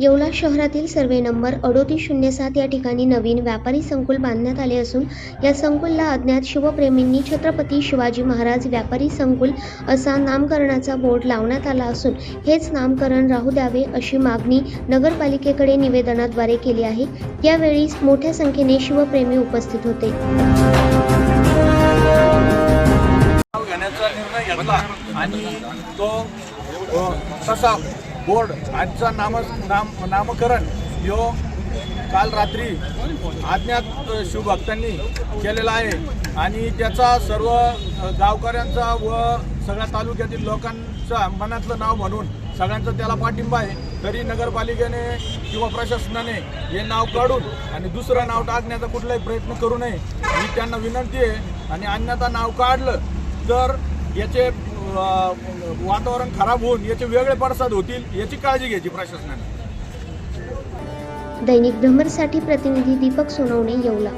येवला शहरातील survey number अडोतीस शून्य सात या ठिकाणी नवीन व्यापारी संकुल बांधण्यात आले असून या संकुलला अज्ञात शिवप्रेमींनी छत्रपती शिवाजी महाराज व्यापारी संकुल असा नामकरणाचा बोर्ड लावण्यात आला असून हेच नामकरण राहू द्यावे अशी मागणी नगरपालिकेकडे निवेदनाद्वारे केली आहे. यावेळी मोठ्या संख्येने शिवप्रेमी उपस्थित होते. आणि तो तसा बोर्ड आजचा नाम नाम नामकरण यो काल रात्री अज्ञात शिवभक्तांनी केलेला आहे. आणि त्याचा सर्व गावकऱ्यांचा व सगळ्या तालुक्यातील लोकांचा मनातलं नाव म्हणून सगळ्यांचा त्याला पाठिंबा आहे. तरी नगरपालिकेने किंवा प्रशासनाने हे नाव काढून आणि दुसरं नाव टाकण्याचा कुठलाही प्रयत्न करू नये ही त्यांना विनंती आहे. आणि अन्यथा नाव काढलं तर याचे वातावरण खराब होऊन याचे वेगळे पडसाद होतील याची काळजी घ्यायची प्रशासनाने. दैनिक भ्रमरसाठी प्रतिनिधी दीपक सोनवणे येवला.